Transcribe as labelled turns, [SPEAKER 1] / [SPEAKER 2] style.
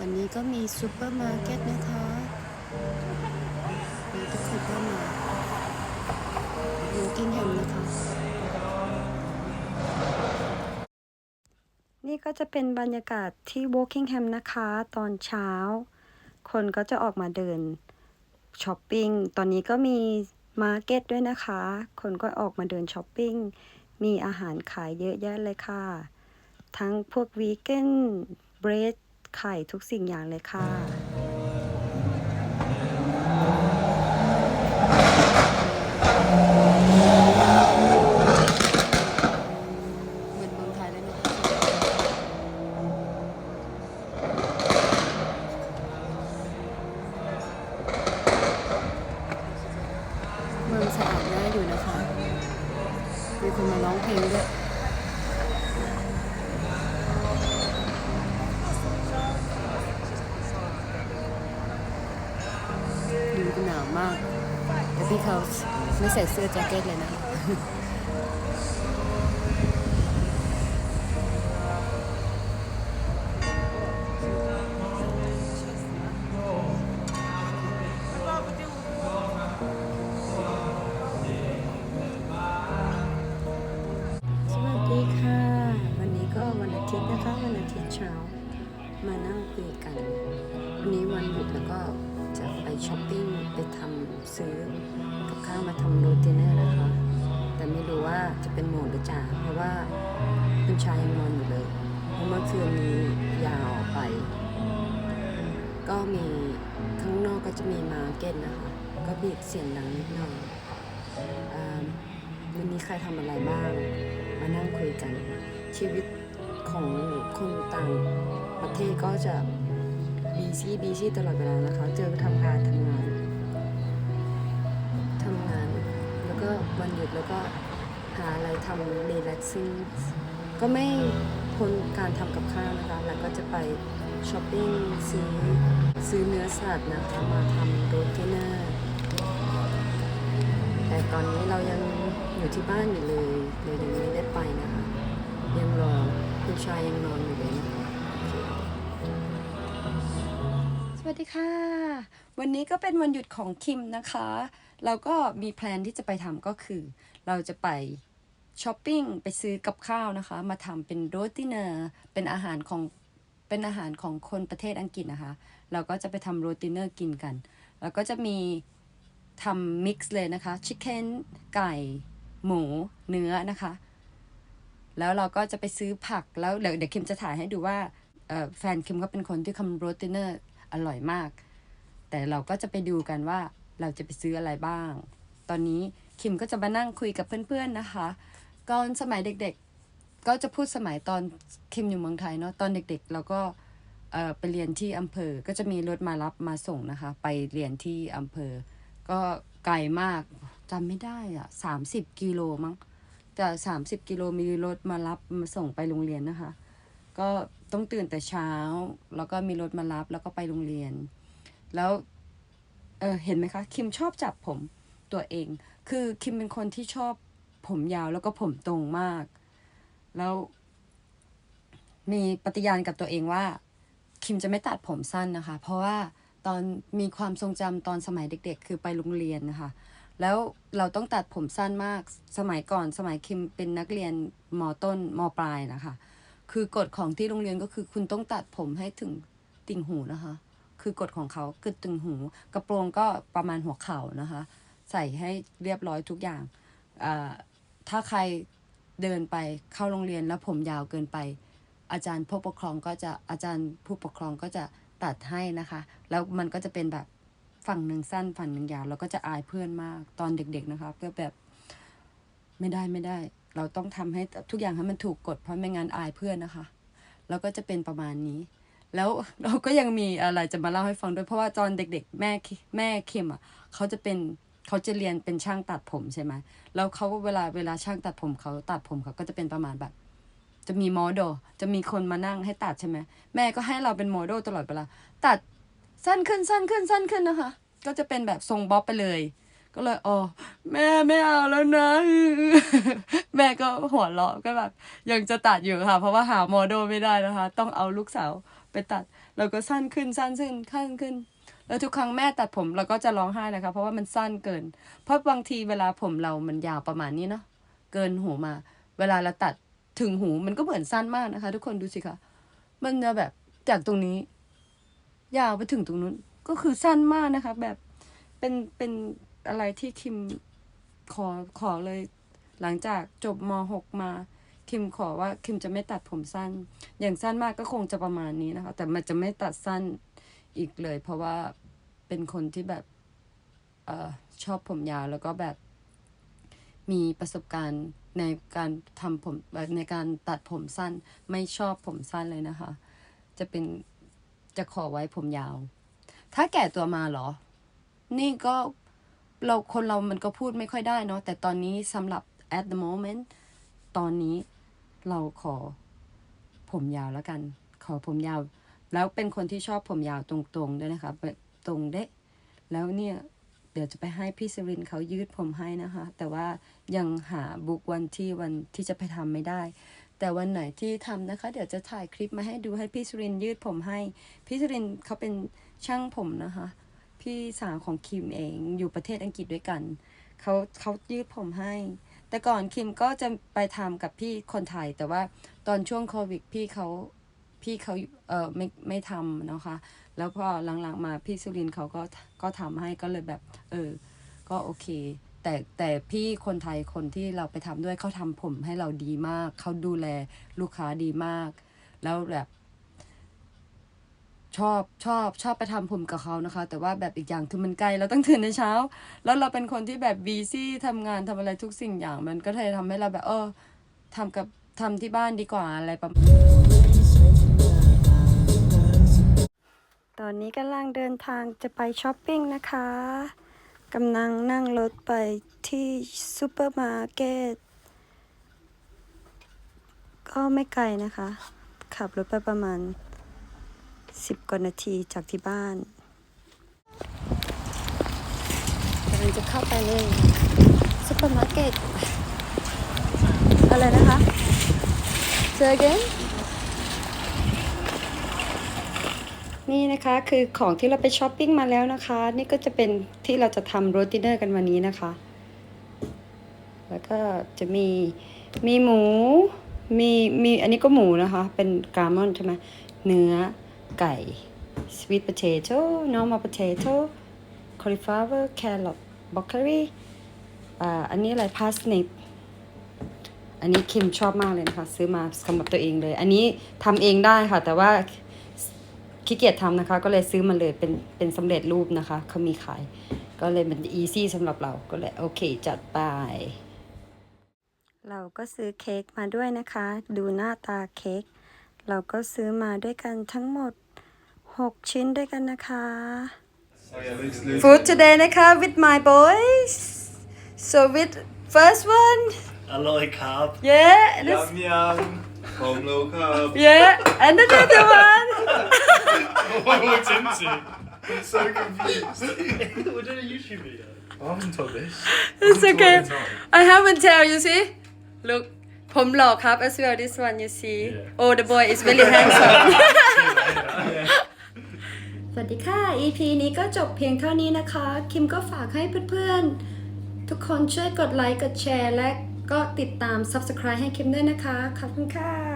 [SPEAKER 1] วันนี้ก็มีซูเปอร์มาร์เก็ตนะคะมีทุกคนก็มาดูกินแฮมนะคะ
[SPEAKER 2] นี่ก็จะเป็นบรรยากาศที่ Wokingham นะคะ ตอนเช้า คนก็จะออกมาเดินช้อปปิ้ง ตอนนี้ก็มีมาร์เก็ตด้วยนะคะ คนก็ออกมาเดินช้อปปิ้ง มีอาหารขายเยอะแยะเลยค่ะ ทั้งพวกวีแกนเบรด ไข่ทุกสิ่งอย่างเลยค่ะ
[SPEAKER 1] เหมือนเมืองไทยเลยนะคะเมืองสะอาดน่าอยู่นะคะ มีคนมาร้องเพลงด้วย มากแต่พี่เขาไม่ใส่เสื้อแจ็คเก็ตเลยนะ
[SPEAKER 2] ณชายยังนอนอยู่เลยเพราะเมื่อคืนนี้ยาวไป ก็มีข้างนอกก็จะมีมาเก็ตนะคะ ก็บีบเสียงดังนิดหน่อยวันนี้ใครทำอะไรบ้าง มานั่งคุยกัน ชีวิตของคนต่างประเทศก็จะบีซี่บีซี่ตลอดเวลานะคะ เจอทำงานทำงานทำงาน แล้วก็วันหยุดแล้วก็หาอะไรทำรีแลกซิ่ง ก็ไม่พ้นการทำกับข้าวนะคะแล้วก็จะไปช้อปปิ้งซื้อซื้อเนื้อสัตว์นะคะมาทำโรตีเนอร์แต่ตอนนี้เรายังอยู่ที่บ้านอยู่เลยเลยยังไม่ได้ไปนะคะ ยังรอคุณชายยังนอนอยู่เลยนะคะสวัสดีค่ะ วันนี้ก็เป็นวันหยุดของคิมนะคะ เราก็มีแพลนที่จะไปทำก็คือ เราจะไป ช้อปปิ้งไปซื้อกับข้าวนะคะ มาทำเป็นโรตีเนอร์เป็นอาหารของเป็นอาหารของคนประเทศอังกฤษนะคะ เราก็จะไปทำโรตีเนอร์กินกัน แล้วก็จะมีทำมิกซ์เลยนะคะชิคเก้นไก่ หมู เนื้อนะคะ แล้วเราก็จะไปซื้อผักแล้วเดี๋ยวเดี๋ยวคิมจะถ่ายให้ดูว่าเออแฟนคิมก็เป็นคนที่ทำโรตีเนอร์อร่อยมาก แต่เราก็จะไปดูกันว่าเราจะไปซื้ออะไรบ้าง ตอนนี้คิมก็จะมานั่งคุยกับเพื่อนๆนะคะ ก่อนสมัยเด็กๆ ก็จะพูดสมัยตอนคิมอยู่เมืองไทยเนาะตอนเด็กๆเราก็เออไปเรียนที่อำเภอก็จะมีรถมารับมาส่งนะคะ ไปเรียนที่อำเภอ ก็ไกลมากจำไม่ได้อะสามสิบกิโลมั้งแต่สามสิบกิโลมีรถมารับมาส่งไปโรงเรียนนะคะ ก็ต้องตื่นแต่เช้า แล้วก็มีรถมารับแล้วก็ไปโรงเรียน แล้วเออเห็นไหมคะ คิมชอบจับผมตัวเอง คือคิมเป็นคนที่ชอบ ผมยาวแล้วก็ผมตรงมาก แล้ว มีปฏิญาณกับตัวเองว่า คิมจะไม่ตัดผมสั้นนะคะ เพราะว่าตอนมีความทรงจำตอนสมัยเด็ก ๆ คือไปโรงเรียนนะคะ แล้วเราต้องตัดผมสั้นมากสมัยก่อนสมัยคิมเป็นนักเรียนมต้นมปลายนะคะ คือกฎของที่โรงเรียนก็คือคุณต้องตัดผมให้ถึงติ่งหูนะคะ คือกฎของเขาคือติ่งหู กระโปรงก็ประมาณหัวเข่านะคะ ใส่ให้เรียบร้อยทุกอย่างอ่า ถ้าใครเดินไปเข้าโรงเรียนแล้วผมยาวเกินไป อาจารย์ผู้ปกครองก็จะอาจารย์ผู้ปกครองก็จะตัดให้นะคะ แล้วมันก็จะเป็นแบบฝั่งหนึ่งสั้นฝั่งหนึ่งยาวเราก็จะอายเพื่อนมากตอนเด็ก ๆนะคะก็แบบไม่ได้ไม่ได้ เราต้องทำให้ทุกอย่างให้มันถูกกฎเพราะไม่งั้นอายเพื่อนนะคะ แล้วก็จะเป็นประมาณนี้ แล้วเราก็ยังมีอะไรจะมาเล่าให้ฟังด้วยเพราะว่าตอนเด็ก ๆ แม่แม่เคิมอะเขาจะเป็น เขาจะเรียนเป็นช่างตัดผมใช่ไหมแล้วเขาเวลาเวลาช่างตัดผมเขาตัดผมเขาก็จะเป็นประมาณแบบ จะมีโมเดลจะมีคนมานั่งให้ตัดใช่ไหมแม่ก็ให้เราเป็นโมเดลตลอดเวลาตัดสั้นขึ้นสั้นขึ้นสั้นขึ้นนะคะ ก็จะเป็นแบบทรงบ๊อบไปเลย ก็เลยอ๋อแม่ไม่เอาแล้วนะ แม่ก็หัวเราะก็แบบยังจะตัดอยู่ค่ะ เพราะว่าหาโมเดลไม่ได้นะคะ ต้องเอาลูกสาวไปตัดเราก็สั้นขึ้นสั้นขึ้นสั้นขึ้น แล้วทุกครั้งแม่ตัดผมเราก็จะร้องไห้นะคะ เพราะว่ามันสั้นเกิน เพราะบางทีเวลาผมเรามันยาวประมาณนี้เนาะเกินหูมา เวลาเราตัดถึงหูมันก็เหมือนสั้นมากนะคะ ทุกคนดูสิคะมันจะแบบจากตรงนี้ ยาวไปถึงตรงนู้นก็คือสั้นมากนะคะ แบบเป็นเป็นอะไรที่คิมขอขอเลย หลังจากจบม .6 มาคิมขอว่าคิมจะไม่ตัดผมสั้น อย่างสั้นมากก็คงจะประมาณนี้นะคะ แต่มันจะไม่ตัดสั้น อีกเลย เพราะว่าเป็นคนที่แบบเออชอบผมยาวแล้วก็แบบมีประสบการณ์ในการทำผมในการตัดผมสั้นไม่ชอบผมสั้นเลยนะคะ จะเป็นจะขอไว้ผมยาว ถ้าแก่ตัวมาเหรอ นี่ก็เราคนเรามันก็พูดไม่ค่อยได้เนาะแต่ตอนนี้สำหรับ at the moment ตอนนี้เราขอผมยาวแล้วกัน ขอผมยาว แล้วเป็นคนที่ชอบผมยาวตรงๆด้วยนะคะตรงเดะแล้วเนี่ยเดี๋ยวจะไปให้พี่สรินเขายืดผมให้นะคะ แต่ว่ายังหาบุกวันที่วันที่จะไปทำไม่ได้ แต่วันไหนที่ทำนะคะ เดี๋ยวจะถ่ายคลิปมาให้ดูให้พี่สุรินยืดผมให้ พี่สุรินเขาเป็นช่างผมนะคะ พี่สาวของคิมเองอยู่ประเทศอังกฤษด้วยกันเขาเขายืดผมให้ แต่ก่อนคิมก็จะไปทำกับพี่คนไทย แต่ว่าตอนช่วงโควิดพี่เขา พี่เขาเออไม่ไม่ทำนะคะ แล้วพอหลังๆมาพี่สุรินเขาก็ก็ทำให้ก็เลยแบบ เออ ก็โอเค แต่แต่พี่คนไทยคนที่เราไปทำด้วยเขาทำผมให้เราดีมาก เขาดูแลลูกค้าดีมาก แล้วแบบชอบชอบชอบไปทำผมกับเขานะคะ แต่ว่าแบบอีกอย่างคือมันไกลเราต้องตื่นในเช้า แล้วเราเป็นคนที่แบบบีซี่ทำงานทำอะไรทุกสิ่งอย่าง มันก็เลยทำให้เราแบบ เออทำกับทำที่บ้านดีกว่าอะไรประมาณ
[SPEAKER 1] ตอนนี้กำลังเดินทางจะไปช้อปปิ้งนะคะกำลังนั่งรถไปที่ซูเปอร์มาร์เก็ตก็ไม่ไกลนะคะ ขับรถไปประมาณ 10กว่านาทีจากที่บ้านกำลังจะเข้าไปเลยซูเปอร์มาร์เก็ตอะไรนะคะ Say again นี่ นี่นะคะคือของที่เราไปช้อปปิ้งมาแล้วนะคะ นี่ก็จะเป็นที่เราจะทำโรตีเนอร์กันวันนี้นะคะ แล้วก็จะมีมีหมูมีมีอันนี้ก็หมูนะคะ เป็นกรามอนใช่ไหมเนื้อไก่ sweet potato normal potato cauliflower carrot broccoli อ่าอันนี้อะไร parsnip อันนี้คิมชอบมากเลยนะคะ ซื้อมาสำหรับตัวเองเลย อันนี้ทำเองได้ค่ะ แต่ว่า ขี้เกียจทำนะคะ ก็เลยซื้อมาเลยเป็นเป็นสำเร็จรูปนะคะเขามีขาย ก็เลยมันอีซี่สำหรับเราก็เลยโอเคจัดไป เราก็ซื้อเค้กมาด้วยนะคะ ดูหน้าตาเค้กเราก็ซื้อมาด้วยกันทั้งหมด 6 ชิ้นด้วยกันนะคะ
[SPEAKER 3] Oh yeah, Luke's Luke's
[SPEAKER 1] Food today นะคะ with my boys so with first one
[SPEAKER 4] A lot of carb.
[SPEAKER 1] yeah this
[SPEAKER 3] Yum yum. Home low carb.
[SPEAKER 1] yeah and another one
[SPEAKER 4] what I walked into.
[SPEAKER 3] I'm so confused.
[SPEAKER 4] We're doing a YouTube video.
[SPEAKER 3] I haven't told this.
[SPEAKER 1] It's
[SPEAKER 3] I'm
[SPEAKER 1] okay.
[SPEAKER 3] told it
[SPEAKER 1] I haven't tell you see look ผมหล่อครับ as well this one you see
[SPEAKER 4] Yeah.
[SPEAKER 1] oh the boy is very handsome
[SPEAKER 3] Yeah.
[SPEAKER 1] สวัสดีค่ะ EP นี้ก็จบเพียงเท่านี้นะคะ คิมก็ฝากให้เพื่อนๆ ทุกคนช่วยกดไลค์ กดแชร์ และก็ติดตาม Subscribe ให้คิมด้วยนะคะ ขอบคุณค่ะ